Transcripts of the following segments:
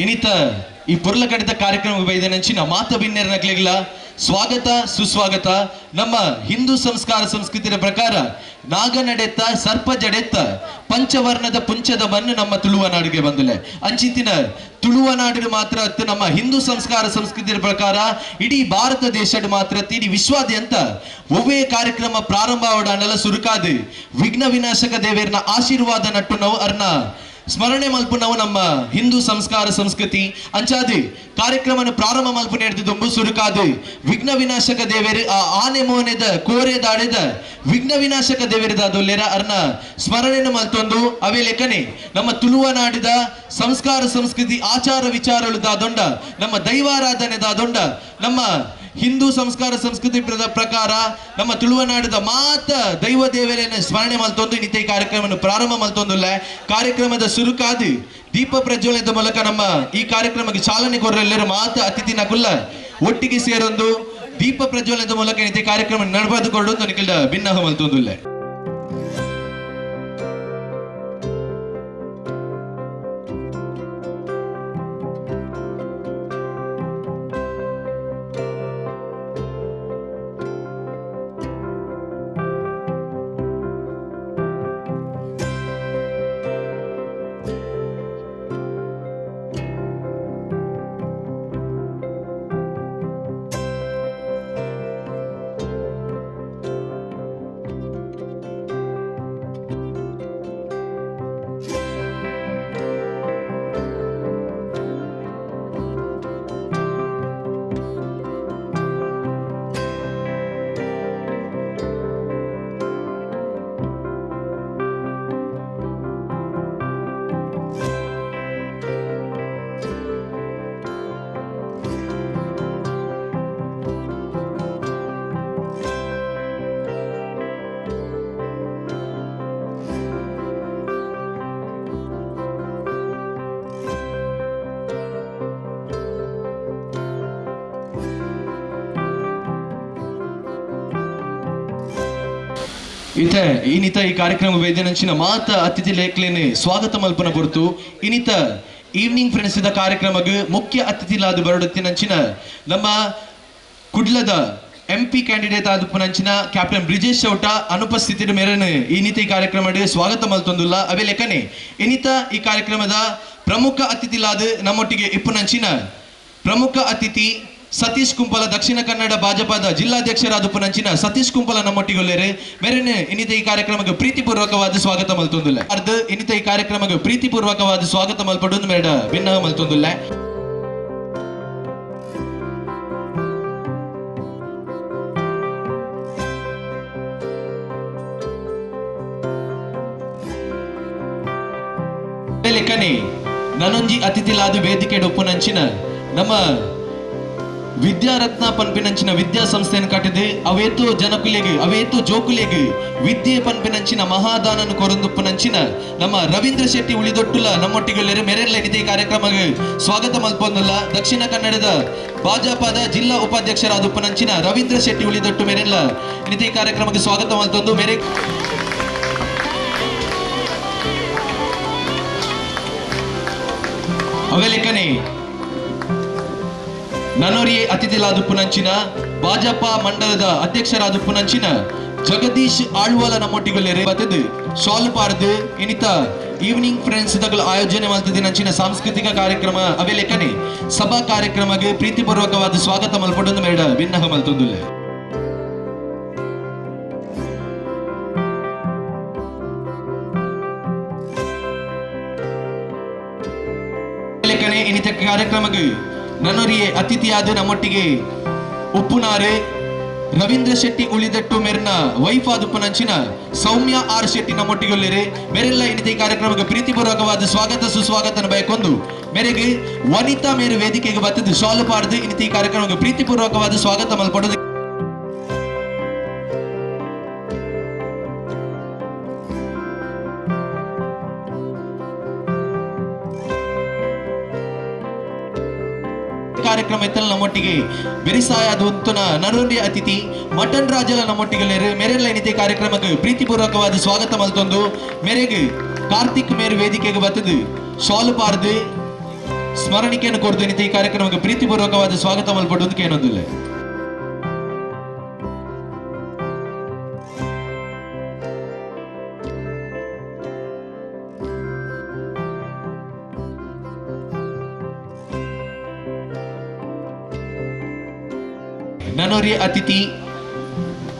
ಇನಿತ, ಈ ಪುರ್ಲ ಕಡಿತ ಕಾರ್ಯಕ್ರಮ ಬೈದನಂಚಿನ ಮಾತ ಬಿನ್ನೆರನಕ್ಲಿಗ್ಲ ಸ್ವಾಗತ, ಸುಸ್ವಾಗತ. ನಮ್ಮ ಹಿಂದೂ ಸಂಸ್ಕಾರ ಸಂಸ್ಕೃತಿಯ ಪ್ರಕಾರ ನಾಗ ನಡೆತ್ತ ಸರ್ಪ ಜಡೆತ್ತ ಪಂಚವರ್ಣದ ಪುಂಚದ ಮಣ್ಣು ನಮ್ಮ ತುಳುವ ನಾಡಿಗೆ ಬಂದಲೆ. ಅಂಚಿತಿನ ತುಳುವ ನಾಡಿನ ಮಾತ್ರ ನಮ್ಮ ಹಿಂದೂ ಸಂಸ್ಕಾರ ಸಂಸ್ಕೃತಿಯ ಪ್ರಕಾರ ಇಡೀ ಭಾರತ ದೇಶದ ಮಾತ್ರ ಇಡೀ ವಿಶ್ವಾದ್ಯಂತ ಒವ್ವೇ ಕಾರ್ಯಕ್ರಮ ಪ್ರಾರಂಭ ಸುರುಕಾದು ವಿಘ್ನ ವಿನಾಶಕ ದೇವೇರ್ನ ಆಶೀರ್ವಾದ ನಟ್ಟು ನಾವು ಅರ್ನ ಸ್ಮರಣೆ ಮಲ್ಪು ನಾವು ನಮ್ಮ ಹಿಂದೂ ಸಂಸ್ಕಾರ, ಸಂಸ್ಕೃತಿ, ಅಂಚಾದಿ ಕಾರ್ಯಕ್ರಮನ ಪ್ರಾರಂಭ ಮಲ್ಪು ನಡೆದಿದ್ದು ಸುರುಕಾದಿ ವಿಘ್ನ ವಿನಾಶಕ ದೇವೇರಿ, ಆ ಆನೆ ಮೋನೆದ ಕೋರೆ ದಾಡೆದ ವಿಘ್ನ ವಿನಾಶಕ ದೇವೇರದಾದೊಲ್ಲೆರ ಅರ್ನ ಸ್ಮರಣೆನ ಮಲ್ತೊಂದು ಅವೇ ಲೆಕ್ಕನೆ ನಮ್ಮ ತುಳುವ ನಾಡಿದ ಸಂಸ್ಕಾರ, ಸಂಸ್ಕೃತಿ, ಆಚಾರ ವಿಚಾರಗಳು ದಾದೊಂಡ. ನಮ್ಮ ದೈವಾರಾಧನೆ ದಾದೊಂಡ. ನಮ್ಮ ಹಿಂದೂ ಸಂಸ್ಕಾರ ಸಂಸ್ಕೃತಿ ಪ್ರಕಾರ ನಮ್ಮ ತುಳುವನಾಡದ ಮಾತ ದೈವ ದೇವರನ್ನ ಸ್ಮರಣೆ ಮಲ್ತೊಂದು ನಿತ್ಯ ಕಾರ್ಯಕ್ರಮವನ್ನು ಪ್ರಾರಂಭ ಮಲ್ತೊಂದುಲ್ಲ ಕಾರ್ಯಕ್ರಮದ ಸುರುಕಾದಿ ದೀಪ ಪ್ರಜ್ವಲನದ ಮೂಲಕ ನಮ್ಮ ಈ ಕಾರ್ಯಕ್ರಮಕ್ಕೆ ಚಾಲನೆ ಕೊರಲೆಲ್ಲರೂ ಮಾತ ಅತಿಥಿ ನಕುಲ್ಲ ಒಟ್ಟಿಗೆ ಸೇರೊಂದು ದೀಪ ಪ್ರಜ್ವಲನದ ಮೂಲಕ ನಿತ್ಯ ಕಾರ್ಯಕ್ರಮ ನಡೆದುಕೊಂಡು ನನಗೆ ಭಿನ್ನ ಮಲ್ತೊಂದುಲ್ಲ ಇತ ಇನಿತ ಈ ಕಾರ್ಯಕ್ರಮ ವೇದನಂಚಿನ ಮಾತ ಅತಿಥಿ ಲೇಖಲೇನೆ ಸ್ವಾಗತ ಮಲ್ಪನ ಪೊರ್ತು ಇನಿತ ಈವ್ನಿಂಗ್ ಫ್ರೆಂಡ್ಸ್ ಇದ ಕಾರ್ಯಕ್ರಮಗ್ ಮುಖ್ಯ ಅತಿಥಿಲಾದ ಬರಡುತ್ತಿನಂಚಿನ ನಮ್ಮ ಕುಡ್ಲದ ಎಂ ಪಿ ಕ್ಯಾಂಡಿಡೇಟ್ ಆದುಪ್ಪನಂಚಿನ ಕ್ಯಾಪ್ಟನ್ ಬ್ರಿಜೇಶ್ ಚೌಟ ಅನುಪಸ್ಥಿತಿಯ ಮೇರೆನೆ ಈ ನೀತಿ ಈ ಕಾರ್ಯಕ್ರಮ ಸ್ವಾಗತ ಮಲ್ತೊಂದುಲ್ಲ ಅವೇ ಲೆಕ್ಕನೆ ಇನಿತ ಈ ಕಾರ್ಯಕ್ರಮದ ಪ್ರಮುಖ ಅತಿಥಿಲಾದ ನಮ್ಮೊಟ್ಟಿಗೆ ಇಪ್ಪುನಂಚಿನ ಪ್ರಮುಖ ಅತಿಥಿ ಸತೀಶ್ ಕುಂಪಲ ದಕ್ಷಿಣ ಕನ್ನಡ ಭಾಜಪದ ಜಿಲ್ಲಾಧ್ಯಕ್ಷರಾದ ಉಪನಂಚಿನ ಸತೀಶ್ ಕುಂಪಲ ನಮ್ಮೊಟ್ಟಿಗೊಳ್ಳೇರೆ. ಮೇರೆನೆ ಇನ್ನಿತ ಈ ಕಾರ್ಯಕ್ರಮಕ್ಕೆ ಪ್ರೀತಿಪೂರ್ವಕವಾದ ಸ್ವಾಗತ ಮಲ್ತೊಂದುಲ್ಲ. ಅರ್ಧ ಇನ್ನಿತ ಈ ಕಾರ್ಯಕ್ರಮಕ್ಕೆ ಪ್ರೀತಿಪೂರ್ವಕವಾದ ಸ್ವಾಗತ ಮಲ್ಪಡೊಂದು ಮೇಡ ಭಿನ್ನ ಮಲ್ತೊಂದುಲ್ಲ. ಲೆಕ್ಕನೆ ನನ್ನೊಂಜಿ ಅತಿಥಿಲಾದ ವೇದಿಕೆ ಒಪ್ಪುನಂಚಿನ ನಮ್ಮ ವಿದ್ಯಾರತ್ನ ಪನ್ಪಿನಂಚಿನ ವಿದ್ಯಾಸಂಸ್ಥೆಯನ್ನು ಕಟ್ಟಿದೆ. ಅವೇತು ಜನಕುಲೆಗೆ, ಅವೇತು ಜೋಕುಲೆಗೆ ವಿದ್ಯೆ ಪನ್ಪಿನಂಚಿನ ಮಹಾದಾನನ ಕೊರಂದುಪ್ಪನಂಚಿನ ನಮ್ಮ ರವೀಂದ್ರ ಶೆಟ್ಟಿ ಉಳಿದೊಟ್ಟುಲ ನಮ್ಮೊಟ್ಟಿಗೆಲ್ಲರೆ ಮೆರೆಲ್ಲ ಈ ಕಾರ್ಯಕ್ರಮಕ್ಕೆ. ಸ್ವಾಗತ ಮಲ್ಪೊಂದಲ್ಲ. ದಕ್ಷಿಣ ಕನ್ನಡದ ಭಾಜಪದ ಜಿಲ್ಲಾ ಉಪಾಧ್ಯಕ್ಷರಾದ ಉಪನಂಚಿನ ರವೀಂದ್ರ ಶೆಟ್ಟಿ ಉಳಿದೊಟ್ಟು ಮೆರೆಲ್ಲ ನಿಧಿ ಕಾರ್ಯಕ್ರಮಕ್ಕೆ ಸ್ವಾಗತ ಮಲ್ತೊಂದು ಮೇರೆ ಅವೆಲೆಕ್ಕನೆ ನನೋರಿಯೇ ಅತಿಥಿಲಾದ ಪುನಂಚಿನ ಭಾಜಪ ಮಂಡಲದ ಅಧ್ಯಕ್ಷರಾದ ಪುನಂಚಿನ ಜಗದೀಶ್ ಆಳ್ವಾಲ ನಮ್ಮೊಟ್ಟಿಗೊಲ್ಲೆರೆ ಬತ್ತದು ಶಾಲ್ ಪಾರ್ದು ಇನಿತ ಈವ್ನಿಂಗ್ ಫ್ರೆಂಡ್ಸ್ ದಗಳ ಆಯೋಜನೆ ಮಾಡ್ತದೆ ನಂಚಿನ ಸಾಂಸ್ಕೃತಿಕ ಕಾರ್ಯಕ್ರಮ ಅವೇ ಸಭಾ ಕಾರ್ಯಕ್ರಮಕ್ಕೆ ಪ್ರೀತಿಪೂರ್ವಕವಾದ ಸ್ವಾಗತ ಮಲ್ಪಡೊಂದು ಮೇಡ ಭಿನ್ನ ಮಲ್ತೊಂದುಲ್ಲ. ಕಾರ್ಯಕ್ರಮಕ್ಕೆ ನನ್ನೊರಿಯೇ ಅತಿಥಿಯಾದ ನಮ್ಮೊಟ್ಟಿಗೆ ಉಪ್ಪುನಾರೆ ರವೀಂದ್ರ ಶೆಟ್ಟಿ ಉಳಿದಟ್ಟು ಮೆರ್ನ ವೈಫ್ ಆದ ಸೌಮ್ಯ ಆರ್ ಶೆಟ್ಟಿ ನಮ್ಮೊಟ್ಟಿಗೊಲ್ಲೆರೆ ಮೇರೆಲ್ಲ ಇನ್ನಿತ ಈ ಕಾರ್ಯಕ್ರಮಕ್ಕೆ ಪ್ರೀತಿಪೂರ್ವಕವಾದ ಸ್ವಾಗತ, ಸುಸ್ವಾಗತನ ಬಯಕೊಂದು ಮೇರೆಗೆ ವನಿತಾ ಮೇರೆ ವೇದಿಕೆಗೆ ಬತ್ತದು ಶಾಲು ಪಾಡ್ದು. ಇನ್ನಿತ ಕಾರ್ಯಕ್ರಮಕ್ಕೆ ಪ್ರೀತಿಪೂರ್ವಕವಾದ ಸ್ವಾಗತ ಮಲ್ಪಡೋದು ಕಾರ್ಯಕ್ರಮ ಇತ್ತಲ್ಲ ನಮ್ಮೊಟ್ಟಿಗೆ ಬೆರಿಸಾಯದ ಉತ್ತನ ನರೂರಿ ಅತಿಥಿ, ಮಟನ್ ರಾಜಲ ನಮ್ಮೊಟ್ಟಿಗೆ ಮೆರೆಲ್ಲ ಏನಿದೆ ಕಾರ್ಯಕ್ರಮಕ್ಕೆ ಪ್ರೀತಿಪೂರ್ವಕವಾದ ಸ್ವಾಗತ ಮಲ್ತೊಂದು ಮೇರೆಗೆ ಕಾರ್ತಿಕ್ ಮೇರು ವೇದಿಕೆಗೆ ಬತ್ತದು ಶಾಲು ಪಾರ್ದು ಸ್ಮರಣಿಕೆಯನ್ನು ಕೊಡ್ದು ಇನಿತ ಈ ಕಾರ್ಯಕ್ರಮಕ್ಕೆ ಪ್ರೀತಿಪೂರ್ವಕವಾದ ಸ್ವಾಗತ ಮಲ್ಪಡುವುದಕ್ಕೆ ಏನೊಂದಿಲ್ಲ ನನ್ನೋರಿಯ ಅತಿಥಿ.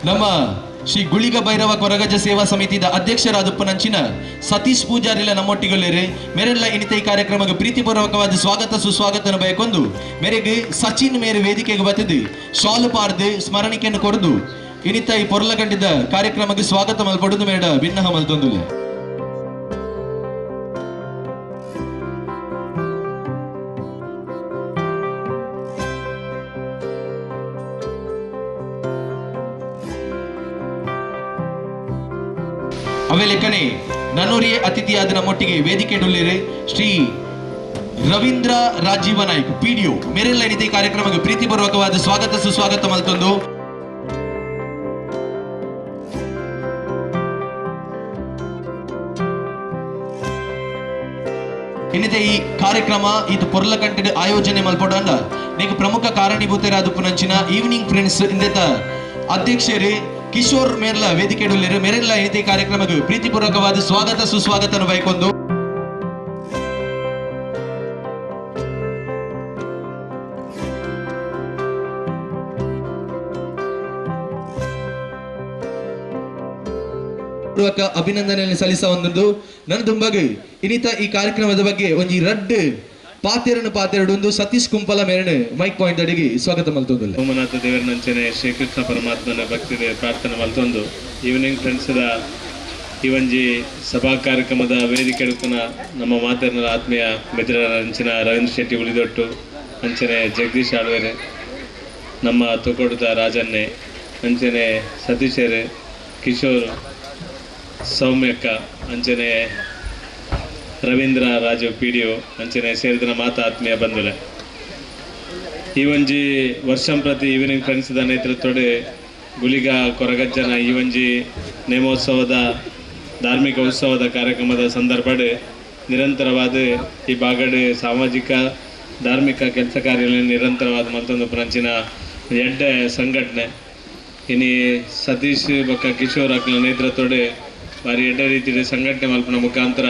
ನಮ್ಮ ಶ್ರೀ ಗುಳಿಗ ಭೈರವ ಕೊರಗಜ ಸೇವಾ ಸಮಿತಿದ ಅಧ್ಯಕ್ಷರಾದ ಉಪನಂಚಿನ ಸತೀಶ್ ಪೂಜಾರಿಲ ನಮ್ಮೊಟ್ಟಿಗೊಳ್ಳಿರಿ ಮೇರೆಲ್ಲ ಇನಿತ ಈ ಕಾರ್ಯಕ್ರಮಕ್ಕೆ ಪ್ರೀತಿಪೂರ್ವಕವಾದ ಸ್ವಾಗತ ಸುಸ್ವಾಗತನ ಬಯಕೊಂದು ಮೇರೆಗೆ ಸಚಿನ್ ಮೇರೆ ವೇದಿಕೆಗೆ ಬತ್ತದೆ ಶಾಲು ಪಾರ್ದು ಸ್ಮರಣಿಕೆಯನ್ನು ಕೊರದು ಇನಿತ ಈ ಪೊರ್ಲಗಂಡಿದ ಕಾರ್ಯಕ್ರಮಕ್ಕೆ ಸ್ವಾಗತ ಮಲ್ಪಡುದು ಮೇಡ ಭಿನ್ನ ಮಲ್ತೊಂದುಲೆ ಲೆಕ್ಕನೆ ನನ್ನೂರಿಯ ಅತಿಥಿಯಾದ ಮೊಟ್ಟಿಗೆ ವೇದಿಕೆ ಡೊಲ್ಲಿರೆ ಶ್ರೀ ರವೀಂದ್ರ ರಾಜೀವ ನಾಯ್ಕ್ ಪಿಡಿಒ ಮೇರೆಲ್ಲ ಏನಿದೆ ಈ ಕಾರ್ಯಕ್ರಮಕ್ಕೆ ಪ್ರೀತಿಪೂರ್ವಕವಾದ ಸ್ವಾಗತ, ಸುಸ್ವಾಗತ ಮಲ್ತೊಂದು ಇನ್ನಿದೆ ಈ ಕಾರ್ಯಕ್ರಮ? ಇದು ಪೊರ್ಲ ಕಂಟೆಡ್ ಆಯೋಜನೆ ಮಲ್ಪಡಂಡ ನೀಗ ಪ್ರಮುಖ ಕಾರಣೀಭೂತರಾದ ಪುನಂಚಿನ ಈವ್ನಿಂಗ್ ಫ್ರೆಂಡ್ಸ್ ಇಂದೆತ ಅಧ್ಯಕ್ಷರೇ ಕಿಶೋರ್ ಮೇರ್ಲ ವೇದಿಕೆ ಮೇರೆಲ್ಲ ಏತಿ ಕಾರ್ಯಕ್ರಮಕ್ಕೆ ಪ್ರೀತಿಪೂರ್ವಕವಾದ ಸ್ವಾಗತ, ಸುಸ್ವಾಗತನ ಬಯಕೊಂದು ಪೂರ್ವಕ ಅಭಿನಂದನೆಯನ್ನು ಸಲ್ಲಿಸ ಒಂದು ನನ್ನ ಇನ್ನಿತ ಈ ಕಾರ್ಯಕ್ರಮದ ಬಗ್ಗೆ ಒಂದು ರಡ್ ಪಾತೆರಡು ಒಂದು ಸತೀಶ್ ಕುಂಪಲ ಮೇರಣೆ ಮೈಕ್ ಪಾಯಿಂಟ್ ಅಡಿಗೆ ಸ್ವಾಗತ ಮಲ್ತೊಂದಿಲ್ಲ. ಸೋಮನಾಥ ದೇವರನಂಚನೆ ಶ್ರೀಕೃಷ್ಣ ಪರಮಾತ್ಮನ ಭಕ್ತಿ ಪ್ರಾರ್ಥನೆ ಮಲ್ತೊಂದು. ಈವ್ನಿಂಗ್ ಫ್ರೆಂಡ್ಸ್ ಒಂಜಿ ಸಭಾ ಕಾರ್ಯಕ್ರಮದ ವೇದಿಕೆ ಎಡುಕುನ ನಮ್ಮ ಮಾತೆರನ ಆತ್ಮೀಯ ಮಿತ್ರರ ಅಂಚಿನ ರವೀಂದ್ರ ಶೆಟ್ಟಿ ಉಳಿದೊಟ್ಟು ಅಂಚನೆ ಜಗದೀಶ್ ಆಳ್ವೇರೆ, ನಮ್ಮ ತುಕೋಟದ ರಾಜನ್ನೆ ಅಂಚನೆ ಸತೀಶರೇ ಕಿಶೋರ್, ಸೌಮ್ಯಕ್ಕ ಅಂಚನೆ Ravindra Raju P D O ಅಂಚನೆ ಸೇರಿದ ಮಾತ ಆತ್ಮೀಯ ಬಂಧುಲೆ ಈ ಒಂಜಿ ವರ್ಷಂ ಪ್ರತಿ ಈವ್ನಿಂಗ್ ಫ್ರೆಂಡ್ಸ್ದ ನೇತೃತ್ವಡೆ ಗುಳಿಗ ಕೊರಗಜ್ಜನ ಈ ಒಂಜಿ ನೇಮೋತ್ಸವದ, ಧಾರ್ಮಿಕ ಉತ್ಸವದ ಕಾರ್ಯಕ್ರಮದ ಸಂದರ್ಭಡ್ ನಿರಂತರವಾದ ಈ ಬಾಗಡೆ ಸಾಮಾಜಿಕ, ಧಾರ್ಮಿಕ ಕೆಲಸ ಕಾರ್ಯ ನಿರಂತರವಾದ ಮತ್ತೊಂದು ಪ್ರಾಂಚಿನ ಎಡ್ಡೆ ಸಂಘಟನೆ. ಇನಿ ಸತೀಶ್ ಬಕ್ಕ ಕಿಶೋರ್ ಅಕ್ಕನ ನೇತೃತ್ವಡ್ ಬಾರಿ ಎಡ್ಡೆ ರೀತಿಯ ಸಂಘಟನೆ ಮಲ್ಪನ ಮುಖಾಂತರ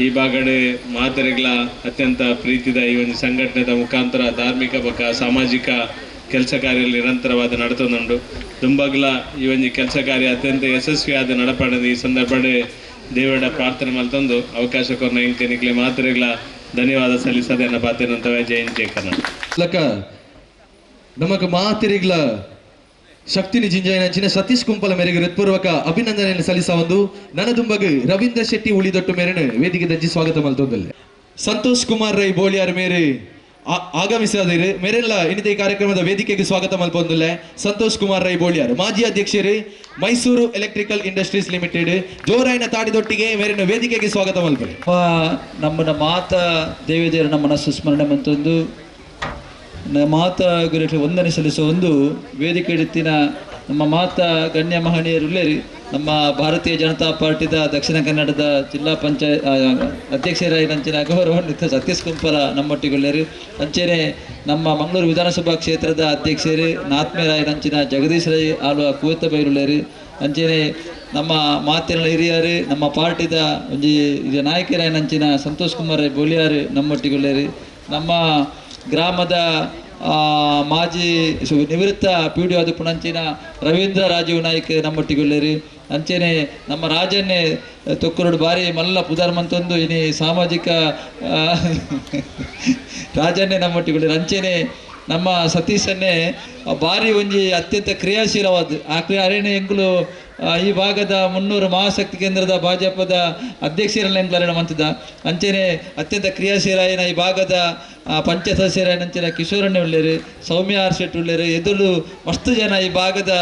ಈ ಬಾಗಡೆ ಮಾತರೆಗಳ ಅತ್ಯಂತ ಪ್ರೀತಿದ ಈ ಒಂದು ಸಂಘಟನೆದ ಮುಖಾಂತರ ಧಾರ್ಮಿಕ ಬಗ್ಗ ಸಾಮಾಜಿಕ ಕೆಲಸ ಕಾರ್ಯ ನಿರಂತರವಾದ ನಡತೊಂದುಂಡು ದುಂಬಗ್ಲ ಈ ಒಂದು ಕೆಲಸ ಕಾರ್ಯ ಅತ್ಯಂತ ಯಶಸ್ವಿಯಾದ ನಡಪಡದ ಈ ಸಂದರ್ಭದಲ್ಲಿ ದೇವರ ಪ್ರಾರ್ಥನೆ ಮಲ್ತೊಂದು ಅವಕಾಶ ಕೊರ್ನ ಇಂಕೆ ಮಾತರೆಗಳ ಧನ್ಯವಾದ ಸಲ್ಲಿಸದೆ ಪಾತೇನಂತವೇ ಜಯಂತಿ ಕನ್ನಡ ನಮಗ ಮಾತಿರಿಗ್ಲ ಶಕ್ತಿನಿ ಜಿಂಜಾಯಿನಂಚಿನ ಸತೀಶ್ ಕುಂಪಲ ಮೇರೆಗೆ ಹೃತ್ಪೂರ್ವಕ ಅಭಿನಂದನೆಯನ್ನು ಸಲ್ಲಿಸ ಒಂದು ನನ್ನ ರವೀಂದ್ರ ಶೆಟ್ಟಿ ಉಳಿದೊಟ್ಟು ಮೇರೆನ ವೇದಿಕೆ ದಜ್ಜಿ ಸ್ವಾಗತ ಮಲ್ತೊಂದಲ್ಲ. ಸಂತೋಷ್ ಕುಮಾರ್ ರೈ ಬೋಳಿಯಾರ್ ಮೇರೆ ಆಗಮಿಸಿದರೆ. ಮೇರೆಲ್ಲ ಇನ್ನಿತ ಈ ಕಾರ್ಯಕ್ರಮದ ವೇದಿಕೆಗೆ ಸ್ವಾಗತ ಮಲ್ಪೊಂದಿಲ್ಲ. ಸಂತೋಷ್ ಕುಮಾರ್ ರೈ ಬೋಳಿಯಾರ್. ಮಾಜಿ ಅಧ್ಯಕ್ಷರೇ ಮೈಸೂರು ಎಲೆಕ್ಟ್ರಿಕಲ್ ಇಂಡಸ್ಟ್ರೀಸ್ ಲಿಮಿಟೆಡ್. ಜೋರಾಯಿನ ತಾಡಿದೊಟ್ಟಿಗೆ ಮೇರಿನ ವೇದಿಕೆಗೆ ಸ್ವಾಗತ ಮಲ್ಪರೆ ನಮ್ಮ ಮಾತ ದೇವೇದೇವರ ನಮ್ಮನ್ನ ಸುಸ್ಮರಣೆ ಮಂತೊಂದು ಮಾತ ಗುರುಗಳಿಗೆ ವಂದನೆ ಸಲ್ಲಿಸುವ ಒಂದು ವೇದಿಕೆ ಇಡುತ್ತಿನ ನಮ್ಮ ಮಾತಾ ಗಣ್ಯ ಮಹನೀಯರುಳ್ಳೇರಿ ನಮ್ಮ ಭಾರತೀಯ ಜನತಾ ಪಾರ್ಟಿದ ದಕ್ಷಿಣ ಕನ್ನಡದ ಜಿಲ್ಲಾ ಪಂಚಾಯತ್ ಅಧ್ಯಕ್ಷರಾಗಿನಂಚಿನ ಗೌರವಾನ್ವಿತ ಸತೀಶ್ ಕುಂಪಲ ನಮ್ಮೊಟ್ಟಿಗೊಳ್ಳೇರಿ ಅಂಚೆನೆ ನಮ್ಮ ಮಂಗಳೂರು ವಿಧಾನಸಭಾ ಕ್ಷೇತ್ರದ ಅಧ್ಯಕ್ಷರು ನಾತ್ಮೇರಾಯನಂಚಿನ ಜಗದೀಶ್ ರೈ ಆಳುವ ಕುವೆತ ಬೈರುಳ್ಳೇರಿ ಅಂಚೆನೆ ನಮ್ಮ ಮಾತಿನ ಹಿರಿಯರು ನಮ್ಮ ಪಾರ್ಟಿದ ಒಂಜಿ ನಾಯಕರಾಯನಂಚಿನ ಸಂತೋಷ್ ಕುಮಾರ್ ರೈ ಬೋಲಿಯಾರು ನಮ್ಮೊಟ್ಟಿಗೊಳ್ಳೇರಿ ನಮ್ಮ ಗ್ರಾಮದ ಮಾಜಿ ನಿವೃತ್ತ ಪಿ ಡಿ ಅದು ರವೀಂದ್ರ ರಾಜೀವ್ ನಾಯ್ಕ್ ನಮ್ಮೊಟ್ಟಿಗೊಳ್ಳೇರಿ. ಅಂಚೆನೆ ನಮ್ಮ ರಾಜನ್ನೇ ತೊಕ್ಕರೋಡು ಬಾರಿ ಮಲ್ಲ ಪುದಾರ್ ಮಂತೊಂದು ಇನಿ ಸಾಮಾಜಿಕ ರಾಜನ್ನೇ ನಮ್ಮೊಟ್ಟಿಗೊಳ್ಳೇರಿ. ಅಂಚೆನೆ ನಮ್ಮ ಸತೀಶನ್ನೇ ಬಾರಿ ಒಂಜಿ ಅತ್ಯಂತ ಕ್ರಿಯಾಶೀಲವಾದ, ಆ ಕ್ರಿಯಾ ಎಂಕುಲು ಈ ಭಾಗದ ಮುನ್ನೂರು ಮಹಾಶಕ್ತಿ ಕೇಂದ್ರದ ಭಾಜಪದ ಅಧ್ಯಕ್ಷರನ್ನ ಕಾರಣ ಮಂತಿದ್ದ ಅಂಚೆನೆ ಅತ್ಯಂತ ಕ್ರಿಯಾಶೀಲಾಯನ ಈ ಭಾಗದ ಪಂಚ ಪಂಚ ಸದಸ್ಯರಾಯನಂಚಿನ ಕಿಶೋರಣ್ಣ ಉಳ್ಳೇರು, ಸೌಮ್ಯ ಆರ್ ಶೆಟ್ಟಿ ಉಳ್ಳೇರು, ಎದುರು ಮಸ್ತು ಜನ ಈ ಭಾಗದ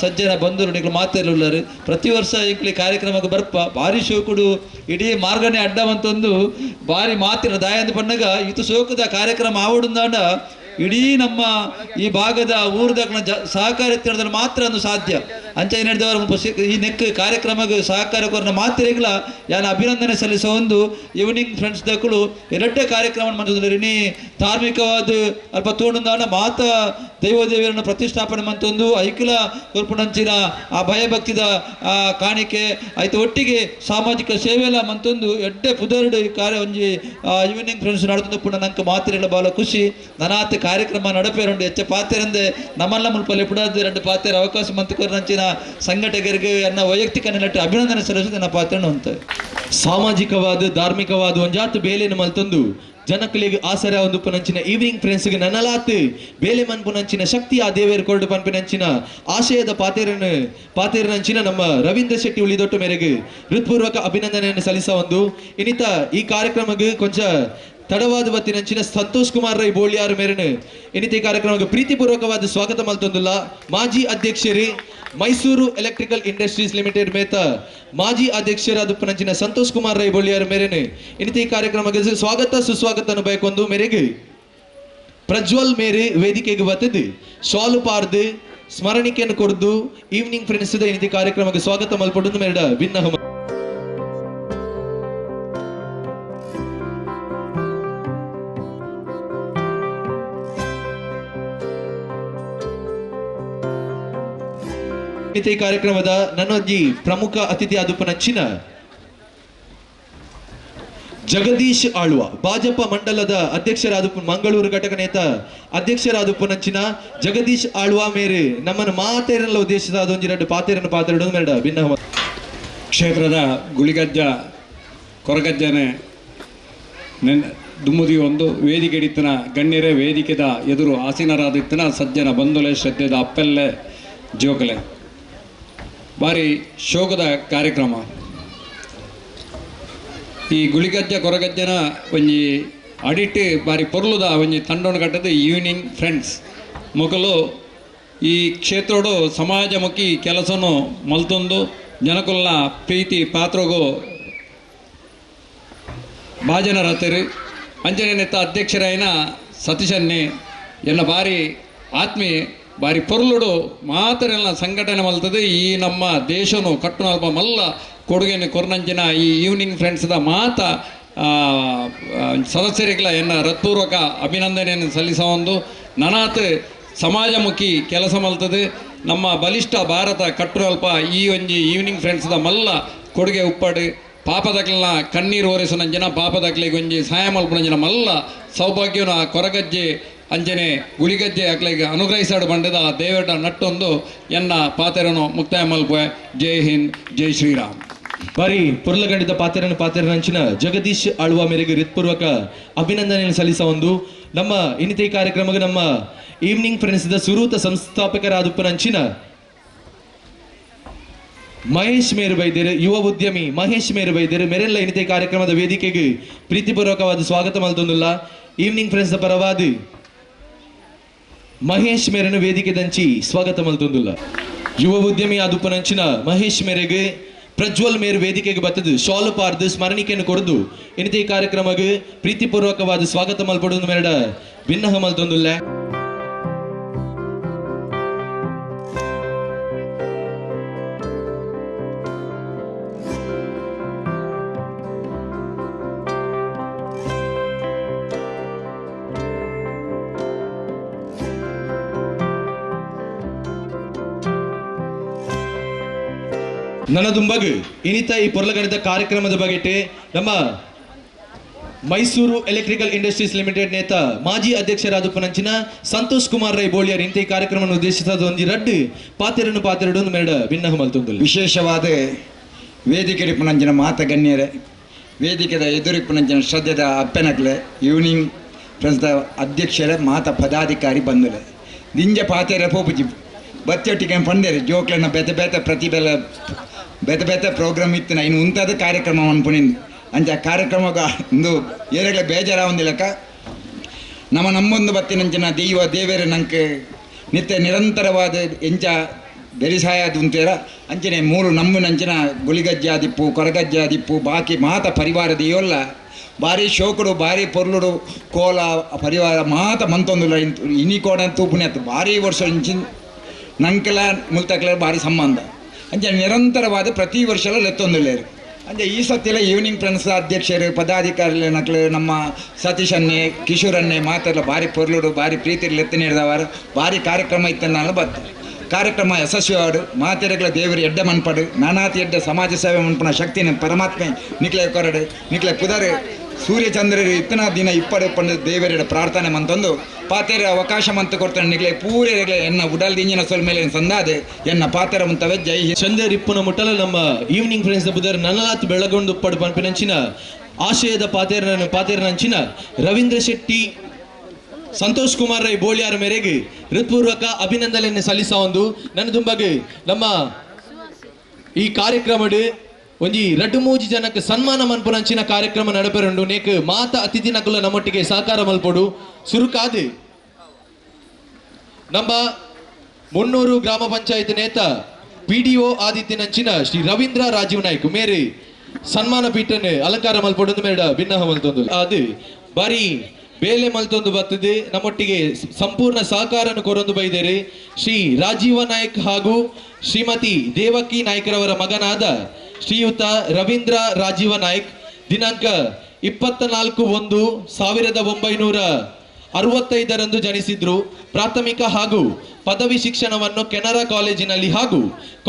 ಸಜ್ಜನ ಬಂಧುರು ನಿಗಳು ಮಾತೆಲ್ಲುಳ್ಳರು ಪ್ರತಿ ವರ್ಷ ಇಂಕ್ಲಿ ಕಾರ್ಯಕ್ರಮಕ್ಕೆ ಬರ್ಪ, ಭಾರಿ ಶೋಕುಡು ಇಡೀ ಮಾರ್ಗನೆ ಅಡ್ಡ ಮಂತೊಂದು ಭಾರಿ ಮಾತಿನ ದಾಯಂದು ಪಣ್ಣಗ ಇತು ಶೋಕದ ಕಾರ್ಯಕ್ರಮ ಆವಡುಂದಾಂಡ ಇಡೀ ನಮ್ಮ ಈ ಭಾಗದ ಊರ್ದಕ್ನ ಜ ಸಹಕಾರ ಮಾತ್ರ ಒಂದು ಸಾಧ್ಯ. ಅಂಚೆ ನಡೆದವರ ಈ ನೆಕ್ ಕಾರ್ಯಕ್ರಮಕ್ಕೆ ಕೊರನ ಮಾತ್ರೆಗಳ ಯಾನ ಅಭಿನಂದನೆ ಸಲ್ಲಿಸೋ ಒಂದು ಈವ್ನಿಂಗ್ ಫ್ರೆಂಡ್ಸ್ ದಕ್ಕಳು ಎರಡೇ ಕಾರ್ಯಕ್ರಮ ಮಂತಂದ್ರೆ ನೀ ಧಾರ್ಮಿಕವಾದ ಅಲ್ಪ ತೋಣಂದಾಣ ಮಾತ ದೈವದೇವಿಯರನ್ನು ಪ್ರತಿಷ್ಠಾಪನೆ ಮಂತೊಂದು ಐಕ್ಯಲ ಕೊರ್ಪುಣಂಚಿನ ಆ ಭಯಭಕ್ತಿದ ಆ ಕಾಣಿಕೆ ಆಯ್ತು. ಒಟ್ಟಿಗೆ ಸಾಮಾಜಿಕ ಸೇವೆಲ ಮಂತೊಂದು ಎಡ್ಡೆ ಪುದರ್ಡು ಕಾರ್ಯ ಒಂಜಿ ಈವ್ನಿಂಗ್ ಫ್ರೆಂಡ್ಸ್ ನಡೆದು ಪುಣ್ಯ ನಂಗೆ ಬಹಳ ಖುಷಿ. ನನಾತ್ ಕಾರ್ಯಕ್ರಮ ನಡಪೇರುಂಡು ಹೆಚ್ಚ ಪಾತ್ರೆಂದೇ ನಮ್ಮಲ್ಲ ಇಪ್ಪಡಾದ ಎರಡು ಪಾತೆರ ಅವಕಾಶ ಮಂತ್ ನಂಚಿನ ಸಂಘಟಕರಿಗೆ ಅನ್ನ ವೈಯಕ್ತಿಕ ನೆಲಟ್ಟು ಅಭಿನಂದನೆ ಸಲ್ಲಿಸೋದು ನನ್ನ ಪಾತ್ರ ಅಂತ. ಸಾಮಾಜಿಕವಾದ, ಧಾರ್ಮಿಕವಾದ ಒಂಜಾತು ನಮ್ಮ ಮಲ್ತೊಂದು ಜನಕಲಿಗೆ ಆಸರೆ ಒಂದು ಪುನಂಚಿನ ಈವ್ನಿಂಗ್ ಫ್ರೆಂಡ್ಸ್ಗೆ ನನಲಾತ್ ಬೇಲೆ ಮನ್ ಪುನಂಚಿನ ಶಕ್ತಿ ಆ ದೇವೇರು ಕೊರಡು ಪನ್ಪಿನಂಚಿನ ಆಶಯದ ಪಾತೆರನ ಪಾತೆರನಂಚಿನ ನಮ್ಮ ರವೀಂದ್ರ ಶೆಟ್ಟಿ ಉಳಿದೊಟ್ಟು ಮೇರೆಗೆ ಹೃತ್ಪೂರ್ವಕ ಅಭಿನಂದನೆಯನ್ನು ಸಲ್ಲಿಸ ಒಂದು ಇನ್ನಿತ ಈ ಕಾರ್ಯಕ್ರಮಕ್ಕೆ ಕೊಂಚ ತಡವಾದ ಬತ್ತಿನಂಚಿನ ಸಂತೋಷ್ ಕುಮಾರ್ ರೈ ಬೋಳಿಯಾರ ಮೇರೆನು. ಎನಿತಿ ಕಾರ್ಯಕ್ರಮಕ್ಕೆ ಪ್ರೀತಿಪೂರ್ವಕವಾದ ಸ್ವಾಗತ ಮಲ್ತೊಂದುಲ್ಲ ಮಾಜಿ ಅಧ್ಯಕ್ಷರಿ, ಮೈಸೂರು ಎಲೆಕ್ಟ್ರಿಕಲ್ ಇಂಡಸ್ಟ್ರೀಸ್ ಲಿಮಿಟೆಡ್ ಮೇತ ಮಾಜಿ ಅಧ್ಯಕ್ಷರಾದ ನಂಚಿನ ಸಂತೋಷ್ ಕುಮಾರ್ ರೈ ಬೋಳಿಯಾರು ಮೇರೆನು. ಎನಿತಿ ಕಾರ್ಯಕ್ರಮಕ್ಕೆ ಸ್ವಾಗತ ಸುಸ್ವಾಗತ ಬಯಕೊಂದು ಮೇರೆಗೆ. ಪ್ರಜ್ವಲ್ ಮೇರೆ ವೇದಿಕೆಗೆ ಬತ್ತದೆ ಶಾಲು ಪಾರ್ದು, ಸ್ಮರಣಿಕೆಯನ್ನು ಕೊಡ್ದು ಈವ್ನಿಂಗ್ ಫ್ರೆಂಡ್ಸ್ ಎನಿತಿ ಕಾರ್ಯಕ್ರಮಕ್ಕೆ ಸ್ವಾಗತ ಮಲ್ಪಡುದು ಮೇರೆ ಭಿನ್ನ ಈ ಕಾರ್ಯಕ್ರಮದ ನನ್ನೊಂದಿ ಪ್ರಮುಖ ಅತಿಥಿ ಆದುಪನಂಚಿನ ಜಗದೀಶ್ ಆಳ್ವ, ಭಾಜಪ ಮಂಡಲದ ಅಧ್ಯಕ್ಷರಾದ ಮಂಗಳೂರು ಘಟಕ ನೇತ ಅಧ್ಯಕ್ಷರಾದ ಪುನಂಚಿನ ಜಗದೀಶ್ ಆಳ್ವ ಮೇರೆ. ನಮ್ಮನ್ನು ಮಾತೇರಲ್ಲ ಉದ್ದೇಶದ ಅದೊಂದು ಎರಡು ಪಾತೇರನ್ನು ಪಾತ್ರೆಡೋದು ಮೇಡ ಭಿನ್ನ ಕ್ಷೇತ್ರದ ಗುಳಿಗಜ್ಜ, ಕೊರಗಜ್ಜನೆ ನೆನ್ ದುಮ್ಮುದಿ ಒಂದು ವೇದಿಕೆ ಇಡಿತ್ತಿನ ಗಣ್ಯರೇ ವೇದಿಕೆದ ಎದುರು ಆಸೀನರಾದಿತ್ತಿನ ಸಜ್ಜನ ಬಂಧುಲೆ ಶ್ರದ್ಧೆದ ಅಪ್ಪೆಲ್ಲೆ ಜೋಕಲೆ ಭಾರಿ ಶೋಕದ ಕಾರ್ಯಕ್ರಮ. ಈ ಗುಳಿಗದ್ದೆ ಕೊರಗದ್ದೆನ ಒಂಜಿ ಅಡಿಟ್ ಬಾರಿ ಪೊರ್ಲುದ ಒಂಜಿ ತಂಡೋಣ ಕಟ್ಟದ ಈವ್ನಿಂಗ್ ಫ್ರೆಂಡ್ಸ್ ಮೊಕಲು ಈ ಕ್ಷೇತ್ರೋಡು ಸಮಾಜಮುಖಿ ಕೆಲಸನು ಮಲ್ತೊಂದು ಜನಕುಲ್ನ ಪ್ರೀತಿ ಪಾತ್ರಗೂ ಅಂಜನೇ ನೆತ್ತ ಅಧ್ಯಕ್ಷರಾಯಿನ ಸತೀಶನ್ನೇ ಎನ್ನ ಬಾರಿ ಆತ್ಮಿ ಬಾರಿ ಪೊರ್ಲುಡು ಮಾತರೆಲ್ಲ ಸಂಘಟನೆ ಮಲ್ತದೆ. ಈ ನಮ್ಮ ದೇಶನು ಕಟ್ಟು ಅಲ್ಪ ಮಲ್ಲ ಕೊಡುಗೆನೆ ಕೊರ್ನಂಚಿನ ಈ ಈವ್ನಿಂಗ್ ಫ್ರೆಂಡ್ಸ್ದ ಮಾತ ಸದಸ್ಯರಿಗೆಲ್ಲ ಎನ್ನ ಹೃತ್ಪೂರ್ವಕ ಅಭಿನಂದನೆಯನ್ನು ಸಲ್ಲಿಸ ಒಂದು ನನಾತ್ ಸಮಾಜಮುಖಿ ಕೆಲಸ ಮಲ್ತದೆ. ನಮ್ಮ ಬಲಿಷ್ಠ ಭಾರತ ಕಟ್ಟು ಅಲ್ಪ ಈ ಒಂಜಿ ಈವ್ನಿಂಗ್ ಫ್ರೆಂಡ್ಸ್ದ ಮಲ್ಲ ಕೊಡುಗೆ ಉಪ್ಪಡು. ಪಾಪದಕ್ಲನ ಕಣ್ಣೀರು ಓರಿಸುನಂಜನ ಪಾಪದಕ್ಲಿಗೆ ಒಂಜಿ ಸಹಾಯ ಮಲ್ಪನಂಜಿನ ಮಲ್ಲ ಸೌಭಾಗ್ಯನ ಕೊರಗಜ್ಜೆ ಅಂಜನೆ ಗುಳಿಗಜ್ಜೆ ಅಕ್ಲಿಗೆ ಅನುಗ್ರಹಿಸಾಡು ಬಂಡದ ದೇವೇಟ ನಟ್ಟೊಂದು ಎನ್ನ ಪಾತೆರನು ಮುಕ್ತಾಯ ಮಲ್ಪೆ ಜೈ ಹಿಂದ್, ಜೈ ಶ್ರೀರಾಮ್. ಬಾರಿ ಪುರ್ಲಗಂಡಿದ್ದ ಪಾತ್ರನ ಪಾತೆರನಂಚಿನ ಜಗದೀಶ್ ಅಳುವ ಮೇರೆಗೆ ಹೃತ್ಪೂರ್ವಕ ಅಭಿನಂದನೆಯನ್ನು ಸಲ್ಲಿಸ ಒಂದು ನಮ್ಮ ಇನ್ನಿತೇ ಕಾರ್ಯಕ್ರಮಕ್ಕೆ ನಮ್ಮ ಈವ್ನಿಂಗ್ ಫ್ರೆಂಡ್ಸ್ದ ಸುರೂತ ಸಂಸ್ಥಾಪಕರಾದ ಉಪನಂಚಿನ ಮಹೇಶ್ ಮೇರು ಬೈದ್ಯರು ಯುವ ಉದ್ಯಮಿ ಮಹೇಶ್ ಮೇರು ಬೈದ್ಯರು ಮೇರೆಲ್ಲ ಇನ್ನಿತೇ ಕಾರ್ಯಕ್ರಮದ ವೇದಿಕೆಗೆ ಪ್ರೀತಿಪೂರ್ವಕವಾದ ಸ್ವಾಗತ ಮಲ್ತೊಂದುಲ್ಲ ಈವ್ನಿಂಗ್ ಫ್ರೆಂಡ್ಸ್ ಪರವಾದ ಮಹೇಶ್ ಮೇರನ್ನು ವೇದಿಕೆ ದಂಚಿ ಸ್ವಾಗತ ಮಲ್ತೊಂದುಲ್ಲ. ಯುವ ಉದ್ಯಮಿ ಆದ ಉಪನಂಚಿನ ಮಹೇಶ್ ಮೇರೆಗೆ ಪ್ರಜ್ವಲ್ ಮೇರ್ ವೇದಿಕೆಗೆ ಬತ್ತದು. ಶಾಲು ಪಾರ್ದು, ಸ್ಮರಣಿಕೆಯನ್ನು ಕೊಡದು. ಇನ್ನಿತ ಈ ಕಾರ್ಯಕ್ರಮಕ್ಕೆ ಪ್ರೀತಿಪೂರ್ವಕವಾದ ಸ್ವಾಗತ ಮಲ್ಪಡುವುದು ಮೇರಡ ಭಿನ್ನಹ ಮಲ್ತೊಂದುಲ್ಲ. ನನ್ನ ದುಂಬಗು ಇನ್ನಿತ ಈ ಪೊರ್ಲಗಣಿತ ಕಾರ್ಯಕ್ರಮದ ಬಗೆಟೆ ನಮ್ಮ ಮೈಸೂರು ಎಲೆಕ್ಟ್ರಿಕಲ್ ಇಂಡಸ್ಟ್ರೀಸ್ ಲಿಮಿಟೆಡ್ ನೇತ ಮಾಜಿ ಅಧ್ಯಕ್ಷರಾದ ಪುನಂಚಿನ ಸಂತೋಷ್ ಕುಮಾರ್ ರೈ ಬೋಳಿಯರ್ ಇಂಥ ಕಾರ್ಯಕ್ರಮವನ್ನು ಉದ್ದೇಶಿಸಿದ ಒಂದು ರಡ್ಡು ಪಾತಿರನ್ನು ಪಾತಿರಡು ಮೇಡ ಭಿನ್ನ ಮಲ್ತುಂಗಲ್ ವಿಶೇಷವಾದ ವೇದಿಕೆ ಪುನಂಚಿನ ಮಾತ ಗಣ್ಯರೇ ವೇದಿಕೆದ ಎದುರಿಪುಣಂಚಿನ ಶ್ರದ್ಧೆದ ಅಪ್ಪೆನಕ್ಲೆ ಈವ್ನಿಂಗ್ ಪ್ರಸ್ತ ಅಧ್ಯಕ್ಷರೇ, ಮಾತ ಪದಾಧಿಕಾರಿ ಬಂದಲೆ ದಿಂಜ ಪಾತೆರೆ ಪೋಪುಜಿ ಬತ್ತೊಟ್ಟಿಗೆ ಪಂದೇರಿ ಜೋಕ್ಲನ್ನ ಬೆತ ಬೆತ ಪ್ರತಿಭೆಲ ಬೆತೆ ಬೆತೆ ಪ್ರೋಗ್ರಾಮ್ ಇತ್ತಿನ ಇನ್ನು ಉಂತಾದ ಕಾರ್ಯಕ್ರಮ ಅನ್ಪುಣಿಂದು ಅಂಚ ಕಾರ್ಯಕ್ರಮ ಇಂದು ಬೇಜಾರ ಒಂದಿಲ್ಲಕ ನಮ್ಮ ನಮ್ಮೊಂದು ಬತ್ತಿನಂಚಿನ ದೈವ ದೇವೇರ ನಂಕೆ ನಿತ್ಯ ನಿರಂತರವಾದ ಎಂಚ ಬೆರಿಸಾಯ ಅಂತೇರ ಅಂಚನೆ ಮೂರು ನಮ್ಮ ನಂಚಿನ ಗುಳಿಗಜ್ಜಾದಿಪ್ಪು, ಕೊರಗಜ್ಜಾದಿಪ್ಪು, ಬಾಕಿ ಮಾತ ಪರಿವಾರ ದೇಯೋಲ್ಲ ಭಾರಿ ಶೋಕುಡು ಭಾರಿ ಪೊರ್ಲುಡು, ಕೋಲ ಪರಿವಾರ ಮಾತ ಇನ್ನಿ ಇನಿ ಕೋಣ ತೂಪುನೆ ಭಾರಿ ವರ್ಷ ಇಂಚಿನ ನಂಕಲ ಮುಲ್ತಕ್ಲ ಭಾರಿ ಸಂಬಂಧ. ಅಂಚೆ ನಿರಂತರವಾದ ಪ್ರತಿ ವರ್ಷಲ ಲೆತ್ತೊಂದುಲ್ಲೇರು. ಅಂದರೆ ಈ ಸತಿಲ ಈವ್ನಿಂಗ್ ಫ್ರೆಂಡ್ಸ್ ಅಧ್ಯಕ್ಷರು ಪದಾಧಿಕಾರಿ ನಕ್ಲು ನಮ್ಮ ಸತೀಶ್ ಅನ್ನೆ, ಕಿಶೋರ್ ಅನ್ನೆ ಮಾತೆಲ್ಲ ಭಾರಿ ಪೊರ್ಲುಡು ಭಾರಿ ಪ್ರೀತಿ ಲೆತ್ತ ನೀಡಿದವರು, ಭಾರಿ ಕಾರ್ಯಕ್ರಮ ಇತ್ತನ್ನ ಬತ್ತು ಕಾರ್ಯಕ್ರಮ ಯಶಸ್ವಿಯಾಡು ಮಾತೆರೆಗಳ ದೇವರು ಎಡ್ಡ ಮನ್ಪಡು, ನಾನಾತಿ ಎಡ್ಡ ಸಮಾಜ ಸೇವೆ ಮನ್ಪನ ಶಕ್ತಿನ ಪರಮಾತ್ಮೆ, ನಿಕ್ಲೆ ಕೊರಡು, ನಿಕ್ಲೆ ಕುದರೆ ಸೂರ್ಯ ಚಂದ್ರರು ಇತ್ತನ ದಿನ ಇಪ್ಪಡೆ ಪಂಡ ದೇವರ ಪ್ರಾರ್ಥನೆ ಮಂತಂದು ಪಾತೆರ ಅವಕಾಶ ಮಂತ ಕೊಡ್ತಾನೆ ನಿಗ್ಲೆ ಪೂರೆಗ್ಲೆ ಎನ್ನ ಉಡಲ್ ದಿಂಜಿನ ಸೊಲ್ ಮೇಲೆ ಸಂದಾದೆ, ಎನ್ನ ಪಾತೆರ ಮುಂತವೆ ಜೈ ಚಂದರ್ ಇಪ್ಪುನ ಮುಟ್ಟಲ ನಮ್ಮ ಈವ್ನಿಂಗ್ ಫ್ರೆಂಡ್ಸ್ ಬುಧರ್ ನನ್ನಲಾತ್ ಬೆಳಗೊಂಡು ಪಡು ಪಂಪಿನಂಚಿನ ಆಶಯದ ಪಾತೇರನ ಪಾತೇರನಂಚಿನ ರವೀಂದ್ರ ಶೆಟ್ಟಿ, ಸಂತೋಷ್ ಕುಮಾರ್ ರೈ ಬೋಳಿಯಾರ ಮೇರೆಗೆ ಹೃತ್ಪೂರ್ವಕ ಅಭಿನಂದನೆಯನ್ನು ಸಲ್ಲಿಸ ಒಂದು, ನನ್ನ ತುಂಬಗೆ ನಮ್ಮ ಈ ಕಾರ್ಯಕ್ರಮಡ್ ಒಂಜಿ ರಡ್ಡು ಮೂಜಿ ಜನಕ್ಕೆ ಸನ್ಮಾನ ಮನ್ಪುನಂಚಿನ ಕಾರ್ಯಕ್ರಮ ನಡಪೆರಂಡು. ನೇಕ್ ಮಾತ ಅತಿಥಿ ನಕುಲ ನಮ್ಮೊಟ್ಟಿಗೆ ಸಹಕಾರ ಮಲ್ಪಡು. ಸುರುಕಾದು. ನಮ್ಮ ಮುನ್ನೂರು ಗ್ರಾಮ ಪಂಚಾಯತ್ ನೇತ ಪಿ ಡಿ ಒ ಆದಿತ್ಯನಂಚಿನ ಶ್ರೀ ರವೀಂದ್ರ ರಾಜೀವ್ ನಾಯ್ಕ್ ಮೇರೆ ಸನ್ಮಾನ ಪೀಠನೆ ಅಲಂಕಾರ ಮಲ್ಪಡೊಂದು ಮೇಡ ಭಿನ್ನಹ ಮಲ್ತೊಂದು. ಅದು ಬಾರಿ ಬೇಲೆ ಮಲ್ತೊಂದು ಬರ್ತದೆ. ನಮ್ಮೊಟ್ಟಿಗೆ ಸಂಪೂರ್ಣ ಸಹಕಾರನ ಕೊರೊಂದು ಬೈದೇರಿ. ಶ್ರೀ ರಾಜೀವ ನಾಯ್ಕ್ ಹಾಗೂ ಶ್ರೀಮತಿ ದೇವಕಿ ನಾಯ್ಕರವರ ಮಗನಾದ ಶ್ರೀಯುತ ರವೀಂದ್ರ ರಾಜೀವ ನಾಯ್ಕ್, ದಿನಾಂಕ ಇಪ್ಪತ್ತ ನಾಲ್ಕು ಒಂದು ಸಾವಿರದ ಒಂಬೈನೂರ ಅರವತ್ತೈದರಂದು ಜನಿಸಿದ್ರು. ಪ್ರಾಥಮಿಕ ಹಾಗೂ ಪದವಿ ಶಿಕ್ಷಣವನ್ನು ಕೆನರಾ ಕಾಲೇಜಿನಲ್ಲಿ ಹಾಗೂ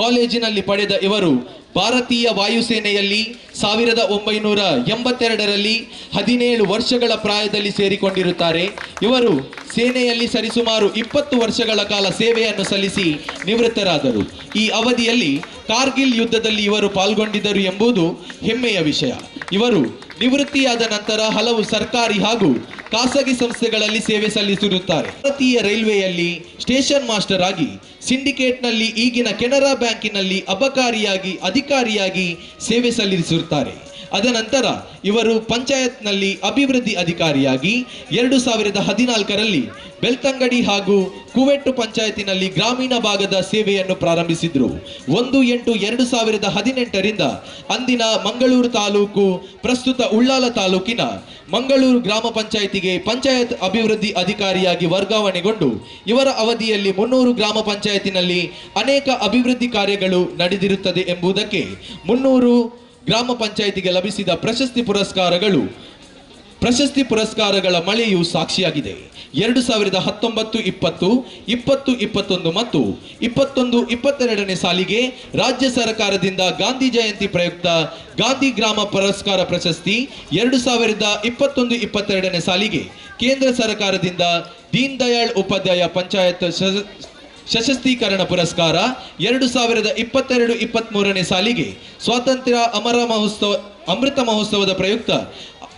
ಕಾಲೇಜಿನಲ್ಲಿ ಪಡೆದ ಇವರು ಭಾರತೀಯ ವಾಯುಸೇನೆಯಲ್ಲಿ ಸಾವಿರದ ಒಂಬೈನೂರ ಎಂಬತ್ತೆರಡರಲ್ಲಿ ಹದಿನೇಳು ವರ್ಷಗಳ ಪ್ರಾಯದಲ್ಲಿ ಸೇರಿಕೊಂಡಿರುತ್ತಾರೆ. ಇವರು ಸೇನೆಯಲ್ಲಿ ಸರಿಸುಮಾರು ಇಪ್ಪತ್ತು ವರ್ಷಗಳ ಕಾಲ ಸೇವೆಯನ್ನು ಸಲ್ಲಿಸಿ ನಿವೃತ್ತರಾದರು. ಈ ಅವಧಿಯಲ್ಲಿ ಕಾರ್ಗಿಲ್ ಯುದ್ಧದಲ್ಲಿ ಇವರು ಪಾಲ್ಗೊಂಡಿದ್ದರು ಎಂಬುದು ಹೆಮ್ಮೆಯ ವಿಷಯ. ಇವರು ನಿವೃತ್ತಿಯಾದ ನಂತರ ಹಲವು ಸರ್ಕಾರಿ ಹಾಗೂ ಖಾಸಗಿ ಸಂಸ್ಥೆಗಳಲ್ಲಿ ಸೇವೆ ಸಲ್ಲಿಸಿರುತ್ತಾರೆ. ಭಾರತೀಯ ರೈಲ್ವೆಯಲ್ಲಿ ಸ್ಟೇಷನ್ ಮಾಸ್ಟರ್ ಆಗಿ ಸಿಂಡಿಕೇಟ್ನಲ್ಲಿ ಈಗಿನ ಕೆನರಾ ಬ್ಯಾಂಕಿನಲ್ಲಿ ಅಬಕಾರಿಯಾಗಿ, ಅಧಿಕಾರಿಯಾಗಿ ಸೇವೆ ಸಲ್ಲಿಸಿರುತ್ತಾರೆ ಅದನಂತರ ಇವರು ಪಂಚಾಯತ್ನಲ್ಲಿ ಅಭಿವೃದ್ಧಿ ಅಧಿಕಾರಿಯಾಗಿ ಎರಡು ಸಾವಿರದ ಹದಿನಾಲ್ಕರಲ್ಲಿ ಬೆಳ್ತಂಗಡಿ ಹಾಗೂ ಕುವೆಟ್ಟು ಪಂಚಾಯತಿನಲ್ಲಿ ಗ್ರಾಮೀಣ ಭಾಗದ ಸೇವೆಯನ್ನು ಪ್ರಾರಂಭಿಸಿದ್ರು. ಒಂದು ಎಂಟು ಎರಡು ಸಾವಿರದ ಹದಿನೆಂಟರಿಂದ ಅಂದಿನ ಮಂಗಳೂರು ತಾಲೂಕು ಪ್ರಸ್ತುತ ಉಳ್ಳಾಲ ತಾಲೂಕಿನ ಮಂಗಳೂರು ಗ್ರಾಮ ಪಂಚಾಯತಿಗೆ ಪಂಚಾಯತ್ ಅಭಿವೃದ್ಧಿ ಅಧಿಕಾರಿಯಾಗಿ ವರ್ಗಾವಣೆಗೊಂಡು ಇವರ ಅವಧಿಯಲ್ಲಿ ಮುನ್ನೂರು ಗ್ರಾಮ ಪಂಚಾಯತಿನಲ್ಲಿ ಅನೇಕ ಅಭಿವೃದ್ಧಿ ಕಾರ್ಯಗಳು ನಡೆದಿರುತ್ತದೆ ಎಂಬುದಕ್ಕೆ ಮುನ್ನೂರು ಗ್ರಾಮ ಪಂಚಾಯಿತಿಗೆ ಲಭಿಸಿದ ಪ್ರಶಸ್ತಿ ಪುರಸ್ಕಾರಗಳು. ಪ್ರಶಸ್ತಿ ಪುರಸ್ಕಾರಗಳ ಮಳೆಯು ಸಾಕ್ಷಿಯಾಗಿದೆ. ಎರಡು ಸಾವಿರದ ಹತ್ತೊಂಬತ್ತು ಇಪ್ಪತ್ತು ಇಪ್ಪತ್ತು ಇಪ್ಪತ್ತೊಂದು ಮತ್ತು ಇಪ್ಪತ್ತೊಂದು ಇಪ್ಪತ್ತೆರಡನೇ ಸಾಲಿಗೆ ರಾಜ್ಯ ಸರ್ಕಾರದಿಂದ ಗಾಂಧಿ ಜಯಂತಿ ಪ್ರಯುಕ್ತ ಗಾಂಧಿ ಗ್ರಾಮ ಪುರಸ್ಕಾರ ಪ್ರಶಸ್ತಿ ಎರಡು ಸಾವಿರದ ಇಪ್ಪತ್ತೊಂದು ಇಪ್ಪತ್ತೆರಡನೇ ಸಾಲಿಗೆ ಕೇಂದ್ರ ಸರ್ಕಾರದಿಂದ ದೀನ್ ದಯಾಳ್ ಉಪಾಧ್ಯಾಯ ಪಂಚಾಯತ್ ಸಶಸ್ತೀಕರಣ ಪುರಸ್ಕಾರ ಎರಡು ಸಾವಿರದ ಇಪ್ಪತ್ತೆರಡು ಇಪ್ಪತ್ತ್ಮೂರನೇ ಸಾಲಿಗೆ ಸ್ವಾತಂತ್ರ್ಯ ಅಮರ ಮಹೋತ್ಸವ, ಅಮೃತ ಮಹೋತ್ಸವದ ಪ್ರಯುಕ್ತ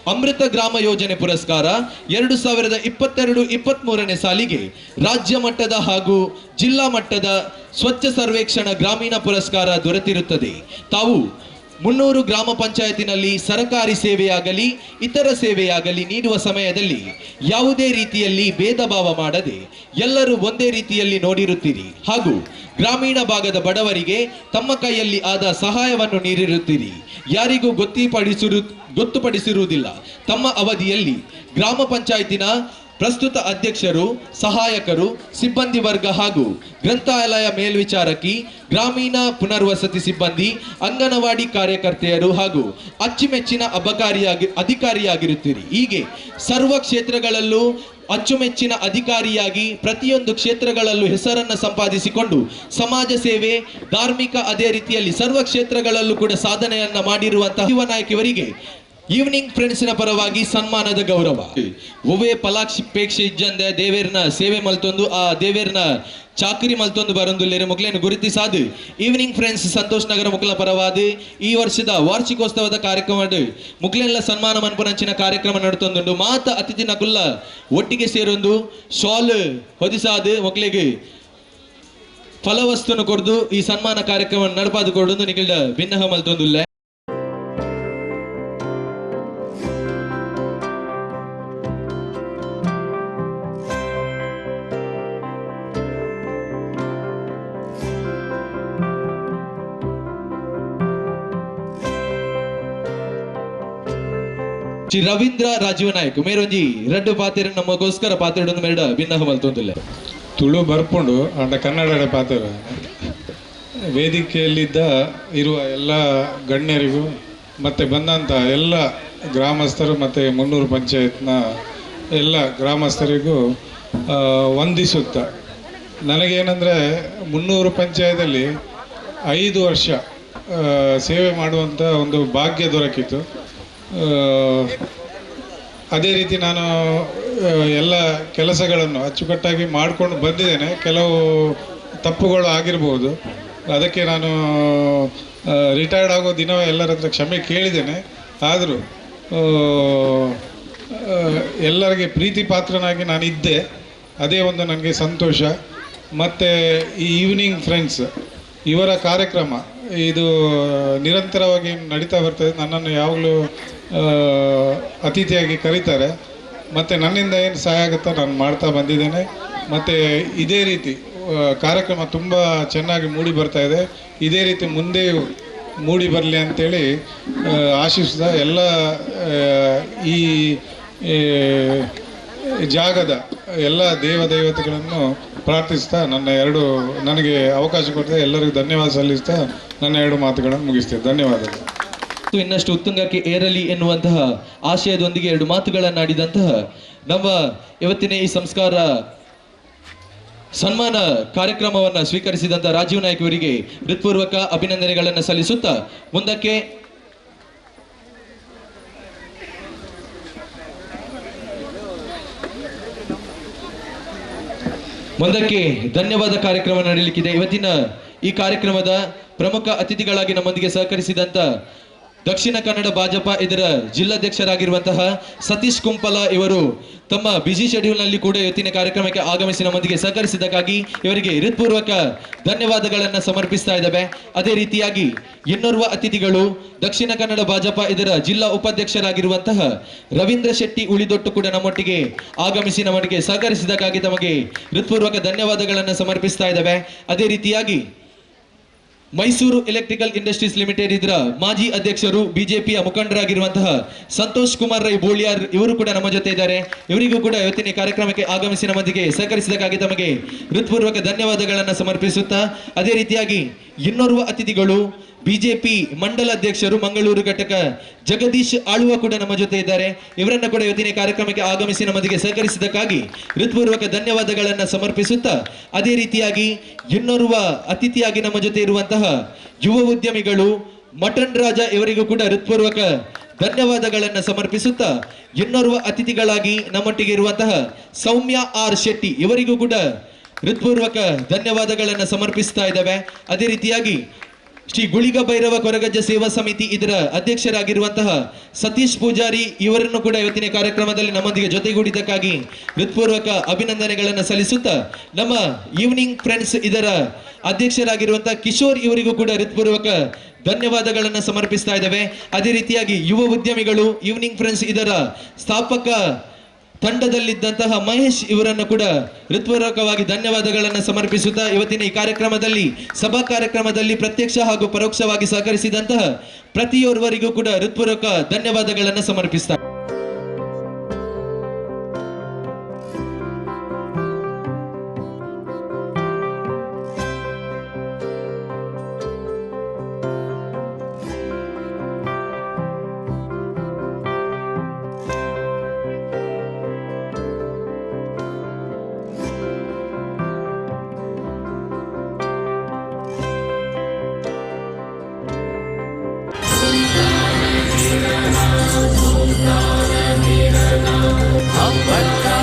ಅಮೃತ ಗ್ರಾಮ ಯೋಜನೆ ಪುರಸ್ಕಾರ ಎರಡು ಸಾವಿರದ ಇಪ್ಪತ್ತೆರಡು ಇಪ್ಪತ್ತ್ಮೂರನೇ ಸಾಲಿಗೆ ರಾಜ್ಯ ಮಟ್ಟದ ಹಾಗೂ ಜಿಲ್ಲಾ ಮಟ್ಟದ ಸ್ವಚ್ಛ ಸರ್ವೇಕ್ಷಣ ಗ್ರಾಮೀಣ ಪುರಸ್ಕಾರ ದೊರೆತಿರುತ್ತದೆ. ತಾವು ಮುನ್ನೂರು ಗ್ರಾಮ ಪಂಚಾಯತಿನಲ್ಲಿ ಸರಕಾರಿ ಸೇವೆಯಾಗಲಿ, ಇತರ ಸೇವೆಯಾಗಲಿ ನೀಡುವ ಸಮಯದಲ್ಲಿ ಯಾವುದೇ ರೀತಿಯಲ್ಲಿ ಭೇದ ಭಾವ ಮಾಡದೆ ಎಲ್ಲರೂ ಒಂದೇ ರೀತಿಯಲ್ಲಿ ನೋಡಿರುತ್ತೀರಿ. ಹಾಗೂ ಗ್ರಾಮೀಣ ಭಾಗದ ಬಡವರಿಗೆ ತಮ್ಮ ಕೈಯಲ್ಲಿ ಆದ ಸಹಾಯವನ್ನು ನೀಡಿರುತ್ತೀರಿ. ಯಾರಿಗೂ ಗೊತ್ತಿಪಡಿಸಿರು, ಗೊತ್ತುಪಡಿಸಿರುವುದಿಲ್ಲ. ತಮ್ಮ ಅವಧಿಯಲ್ಲಿ ಗ್ರಾಮ ಪಂಚಾಯತಿನ ಪ್ರಸ್ತುತ ಅಧ್ಯಕ್ಷರು, ಸಹಾಯಕರು, ಸಿಬ್ಬಂದಿ ವರ್ಗ ಹಾಗೂ ಗ್ರಂಥಾಲಯ ಮೇಲ್ವಿಚಾರಕಿ, ಗ್ರಾಮೀಣ ಪುನರ್ವಸತಿ ಸಿಬ್ಬಂದಿ, ಅಂಗನವಾಡಿ ಕಾರ್ಯಕರ್ತೆಯರು ಹಾಗೂ ಅಚ್ಚುಮೆಚ್ಚಿನ ಅಬಕಾರಿಯಾಗಿ, ಅಧಿಕಾರಿಯಾಗಿರುತ್ತೀರಿ. ಹೀಗೆ ಸರ್ವ ಕ್ಷೇತ್ರಗಳಲ್ಲೂ ಅಚ್ಚುಮೆಚ್ಚಿನ ಅಧಿಕಾರಿಯಾಗಿ ಪ್ರತಿಯೊಂದು ಕ್ಷೇತ್ರಗಳಲ್ಲೂ ಹೆಸರನ್ನು ಸಂಪಾದಿಸಿಕೊಂಡು ಸಮಾಜ ಸೇವೆ, ಧಾರ್ಮಿಕ ಅದೇ ರೀತಿಯಲ್ಲಿ ಸರ್ವ ಕ್ಷೇತ್ರಗಳಲ್ಲೂ ಕೂಡ ಸಾಧನೆಯನ್ನ ಮಾಡಿರುವಂತಹ ಯುವ ನಾಯಕ್ ಇವರಿಗೆ ಈವ್ನಿಂಗ್ ಫ್ರೆಂಡ್ಸ್ನ ಪರವಾಗಿ ಸನ್ಮಾನದ ಗೌರವ. ಒವೇ ಫಲಾಕ್ಷಿಪೇಕ್ಷೆ ಇಜ್ಜಂದೆ ದೇವೇರ್ನ ಸೇವೆ ಮಲ್ತೊಂದು, ಆ ದೇವೇರ್ನ ಚಾಕರಿ ಮಲ್ತೊಂದು ಬರೊಂದುಲ್ಲೇರೆ ಗುರುತಿ ಸಾಧು. ಈವ್ನಿಂಗ್ ಫ್ರೆಂಡ್ಸ್ ಸಂತೋಷ್ ನಗರ ಮುಕ್ಲ ಪರವಾದಿ. ಈ ವರ್ಷದ ವಾರ್ಷಿಕೋತ್ಸವದ ಕಾರ್ಯಕ್ರಮ ಮುಗ್ಲೆಲ್ಲ ಸನ್ಮಾನ ಮನ್ಪುನಂಚಿನ ಕಾರ್ಯಕ್ರಮ ನಡ್ತೊಂದುಂಡು. ಮಾತ ಅತಿಥಿ ನಕುಲ್ಲ ಒಟ್ಟಿಗೆ ಸೇರೊಂದು. ಶಾಲ್ ಹೊದಿಸಾದು ಮೊಗ್ಲಿಗೆ ಫಲವಸ್ತುನ ಕೊಡ್ದು ಈ ಸನ್ಮಾನ ಕಾರ್ಯಕ್ರಮ ನಡಪಾದು ಕೊಡೊಂದು ನಿಗಲ್ಡ ಭಿನ್ನಹ ಮಲ್ತೊಂದುಲ್ಲೆ. ಶ್ರೀ ರವೀಂದ್ರ ರಾಜೀವ ನಾಯಕ್, ಮೇರೊಂಜಿ ರಡ್ಡು ಪಾತ್ರ ನಮಗೋಸ್ಕರ ಪಾತ್ರ ಮೇಡ ಭಿನ್ನ ಮಲ್ತೊಂದುಲ್ಲ ತುಳು ಬರ್ಪುಂಡು, ಅಂಡ ಕನ್ನಡ ಪಾತ್ರ. ವೇದಿಕೆಯಲ್ಲಿದ್ದ ಇರುವ ಎಲ್ಲ ಗಣ್ಯರಿಗೂ, ಮತ್ತು ಬಂದಂಥ ಎಲ್ಲ ಗ್ರಾಮಸ್ಥರು, ಮತ್ತು ಮುನ್ನೂರು ಪಂಚಾಯತ್ನ ಎಲ್ಲ ಗ್ರಾಮಸ್ಥರಿಗೂ ವಂದಿಸುತ್ತ. ನನಗೇನೆಂದರೆ, ಮುನ್ನೂರು ಪಂಚಾಯತಲ್ಲಿ ಐದು ವರ್ಷ ಸೇವೆ ಮಾಡುವಂಥ ಒಂದು ಭಾಗ್ಯ ದೊರಕಿತು ಅದೇ ರೀತಿ ನಾನು ಎಲ್ಲ ಕೆಲಸಗಳನ್ನು ಅಚ್ಚುಕಟ್ಟಾಗಿ ಮಾಡಿಕೊಂಡು ಬಂದಿದ್ದೇನೆ. ಕೆಲವು ತಪ್ಪುಗಳು ಆಗಿರ್ಬೋದು. ಅದಕ್ಕೆ ನಾನು ರಿಟೈರ್ಡ್ ಆಗೋ ದಿನವೇ ಎಲ್ಲರ ಹತ್ರ ಕ್ಷಮೆ ಕೇಳಿದ್ದೇನೆ. ಆದರೂ ಎಲ್ಲರಿಗೆ ಪ್ರೀತಿ ಪಾತ್ರನಾಗಿ ನಾನು ಇದ್ದೆ. ಅದೇ ಒಂದು ನನಗೆ ಸಂತೋಷ. ಮತ್ತು ಈ ಈವ್ನಿಂಗ್ ಫ್ರೆಂಡ್ಸ್ ಇವರ ಕಾರ್ಯಕ್ರಮ, ಇದು ನಿರಂತರವಾಗಿ ನಡೀತಾ ಬರ್ತದೆ. ನನ್ನನ್ನು ಯಾವಾಗಲೂ ಅತಿಥಿಯಾಗಿ ಕರೀತಾರೆ. ಮತ್ತು ನನ್ನಿಂದ ಏನು ಸಹಾಯ ಆಗುತ್ತೋ ನಾನು ಮಾಡ್ತಾ ಬಂದಿದ್ದೇನೆ. ಮತ್ತು ಇದೇ ರೀತಿ ಕಾರ್ಯಕ್ರಮ ತುಂಬ ಚೆನ್ನಾಗಿ ಮೂಡಿ ಬರ್ತಾ ಇದೆ. ಇದೇ ರೀತಿ ಮುಂದೆಯೂ ಮೂಡಿ ಬರಲಿ ಅಂತೇಳಿ ಆಶಿಸಿದ ಎಲ್ಲ ಈ ಈ ಜಾಗದ ಎಲ್ಲ ದೇವ ದೇವತೆಗಳನ್ನು ಪ್ರಾರ್ಥಿಸ್ತಾ ನನ್ನ ಎರಡು, ನನಗೆ ಅವಕಾಶ ಕೊಡ್ತಾ ಎಲ್ಲರಿಗೂ ಧನ್ಯವಾದ ಸಲ್ಲಿಸ್ತಾ ನನ್ನ ಎರಡು ಮಾತುಗಳನ್ನು ಮುಗಿಸ್ತೇವೆ ಧನ್ಯವಾದಗಳು. ಮತ್ತು ಇನ್ನಷ್ಟು ಉತ್ತುಂಗಕ್ಕೆ ಏರಲಿ ಎನ್ನುವಂತಹ ಆಶಯದೊಂದಿಗೆ ಎರಡು ಮಾತುಗಳನ್ನಾಡಿದಂತಹ ನಮ್ಮ ಇವತ್ತಿನ ಈ ಸಂಸ್ಕಾರ ಸನ್ಮಾನ ಕಾರ್ಯಕ್ರಮವನ್ನು ಸ್ವೀಕರಿಸಿದಂತಹ ರಾಜೀವ್ ನಾಯ್ಕ್ ಅವರಿಗೆ ಹೃತ್ಪೂರ್ವಕ ಅಭಿನಂದನೆಗಳನ್ನು ಸಲ್ಲಿಸುತ್ತಾ ಮುಂದಕ್ಕೆ ಮುಂದಕ್ಕೆ ಧನ್ಯವಾದ ಕಾರ್ಯಕ್ರಮ ನಡೆಯಲಿಕ್ಕಿದೆ. ಇವತ್ತಿನ ಈ ಕಾರ್ಯಕ್ರಮದ ಪ್ರಮುಖ ಅತಿಥಿಗಳಾಗಿ ನಮ್ಮೊಂದಿಗೆ ಸಹಕರಿಸಿದಂತ ದಕ್ಷಿಣ ಕನ್ನಡ ಭಾಜಪ ಇದರ ಜಿಲ್ಲಾಧ್ಯಕ್ಷರಾಗಿರುವಂತಹ ಸತೀಶ್ ಕುಂಪಲ ಇವರು ತಮ್ಮ ಬಿಸಿ ಶೆಡ್ಯೂಲ್ನಲ್ಲಿ ಕೂಡ ಇವತ್ತಿನ ಕಾರ್ಯಕ್ರಮಕ್ಕೆ ಆಗಮಿಸಿ ನಮ್ಮೊಂದಿಗೆ ಸಹಕರಿಸಿದ್ದಕ್ಕಾಗಿ ಇವರಿಗೆ ಹೃತ್ಪೂರ್ವಕ ಧನ್ಯವಾದಗಳನ್ನು ಸಮರ್ಪಿಸ್ತಾ ಇದ್ದಾವೆ. ಅದೇ ರೀತಿಯಾಗಿ ಇನ್ನೋರ್ವ ಅತಿಥಿಗಳು ದಕ್ಷಿಣ ಕನ್ನಡ ಭಾಜಪ ಇದರ ಜಿಲ್ಲಾ ಉಪಾಧ್ಯಕ್ಷರಾಗಿರುವಂತಹ ರವೀಂದ್ರ ಶೆಟ್ಟಿ ಉಳಿದೊಟ್ಟು ಕೂಡ ನಮ್ಮೊಟ್ಟಿಗೆ ಆಗಮಿಸಿ ನಮ್ಮೊಟ್ಟಿಗೆ ಸಹಕರಿಸಿದ್ದಕ್ಕಾಗಿ ತಮಗೆ ಹೃತ್ಪೂರ್ವಕ ಧನ್ಯವಾದಗಳನ್ನು ಸಮರ್ಪಿಸ್ತಾ ಇದ್ದಾವೆ. ಅದೇ ರೀತಿಯಾಗಿ ಮೈಸೂರು ಎಲೆಕ್ಟ್ರಿಕಲ್ ಇಂಡಸ್ಟ್ರೀಸ್ ಲಿಮಿಟೆಡ್ ಇದರ ಮಾಜಿ ಅಧ್ಯಕ್ಷರು ಬಿಜೆಪಿಯ ಮುಖಂಡರಾಗಿರುವಂತಹ ಸಂತೋಷ್ ಕುಮಾರ್ ರೈ ಬೋಳಿಯಾರ್ ಇವರು ಕೂಡ ನಮ್ಮ ಜೊತೆ ಇದ್ದಾರೆ. ಇವರಿಗೂ ಕೂಡ ಇವತ್ತಿನ ಕಾರ್ಯಕ್ರಮಕ್ಕೆ ಆಗಮಿಸಿ ನಮ್ಮೊಂದಿಗೆ ಸಹಕರಿಸಿದಕ್ಕಾಗಿ ತಮಗೆ ಹೃತ್ಪೂರ್ವಕ ಧನ್ಯವಾದಗಳನ್ನು ಸಮರ್ಪಿಸುತ್ತಾ, ಅದೇ ರೀತಿಯಾಗಿ ಇನ್ನೋರ್ವ ಅತಿಥಿಗಳು ಬಿಜೆಪಿ ಮಂಡಲ ಅಧ್ಯಕ್ಷರು ಮಂಗಳೂರು ಘಟಕ ಜಗದೀಶ್ ಆಳುವ ಕೂಡ ನಮ್ಮ ಜೊತೆ ಇದ್ದಾರೆ. ಇವರನ್ನ ಕೂಡ ಇವತ್ತಿನ ಕಾರ್ಯಕ್ರಮಕ್ಕೆ ಆಗಮಿಸಿ ನಮ್ಮೊಂದಿಗೆ ಸಹಕರಿಸಿದ್ದಕ್ಕಾಗಿ ಹೃತ್ಪೂರ್ವಕ ಧನ್ಯವಾದಗಳನ್ನು ಸಮರ್ಪಿಸುತ್ತಾ, ಅದೇ ರೀತಿಯಾಗಿ ಇನ್ನೋರ್ವ ಅತಿಥಿಯಾಗಿ ನಮ್ಮ ಜೊತೆ ಇರುವಂತಹ ಯುವ ಉದ್ಯಮಿಗಳು ಮಟನ್ ರಾಜ ಇವರಿಗೂ ಕೂಡ ಹೃತ್ಪೂರ್ವಕ ಧನ್ಯವಾದಗಳನ್ನು ಸಮರ್ಪಿಸುತ್ತಾ, ಇನ್ನೋರ್ವ ಅತಿಥಿಗಳಾಗಿ ನಮ್ಮೊಟ್ಟಿಗೆ ಇರುವಂತಹ ಸೌಮ್ಯ ಆರ್ ಶೆಟ್ಟಿ ಇವರಿಗೂ ಕೂಡ ಹೃತ್ಪೂರ್ವಕ ಧನ್ಯವಾದಗಳನ್ನು ಸಮರ್ಪಿಸ್ತಾ ಇದ್ದಾವೆ. ಅದೇ ರೀತಿಯಾಗಿ ಶ್ರೀ ಗುಳಿಗ ಭೈರವ ಕೊರಗಜ್ಜ ಸೇವಾ ಸಮಿತಿ ಇದರ ಅಧ್ಯಕ್ಷರಾಗಿರುವಂತಹ ಸತೀಶ್ ಪೂಜಾರಿ ಇವರನ್ನು ಕೂಡ ಇವತ್ತಿನ ಕಾರ್ಯಕ್ರಮದಲ್ಲಿ ನಮ್ಮೊಂದಿಗೆ ಜೊತೆಗೂಡಿದ್ದಕ್ಕಾಗಿ ಹೃತ್ಪೂರ್ವಕ ಅಭಿನಂದನೆಗಳನ್ನು ಸಲ್ಲಿಸುತ್ತಾ ನಮ್ಮ ಈವ್ನಿಂಗ್ ಫ್ರೆಂಡ್ಸ್ ಇದರ ಅಧ್ಯಕ್ಷರಾಗಿರುವಂತಹ ಕಿಶೋರ್ ಇವರಿಗೂ ಕೂಡ ಹೃತ್ಪೂರ್ವಕ ಧನ್ಯವಾದಗಳನ್ನು ಸಮರ್ಪಿಸ್ತಾ ಇದ್ದೇವೆ. ಅದೇ ರೀತಿಯಾಗಿ ಯುವ ಉದ್ಯಮಿಗಳು ಈವ್ನಿಂಗ್ ಫ್ರೆಂಡ್ಸ್ ಇದರ ಸ್ಥಾಪಕ ತಂಡದಲ್ಲಿದ್ದಂತಹ ಮಹೇಶ್ ಇವರನ್ನು ಕೂಡ ಹೃತ್ಪೂರ್ವಕವಾಗಿ ಧನ್ಯವಾದಗಳನ್ನು ಸಮರ್ಪಿಸುತ್ತಾ ಇವತ್ತಿನ ಈ ಕಾರ್ಯಕ್ರಮದಲ್ಲಿ, ಸಭಾ ಕಾರ್ಯಕ್ರಮದಲ್ಲಿ ಪ್ರತ್ಯಕ್ಷ ಹಾಗೂ ಪರೋಕ್ಷವಾಗಿ ಸಹಕರಿಸಿದಂತಹ ಪ್ರತಿಯೊರ್ವರಿಗೂ ಕೂಡ ಹೃತ್ಪೂರ್ವಕ ಧನ್ಯವಾದಗಳನ್ನು அப்பன்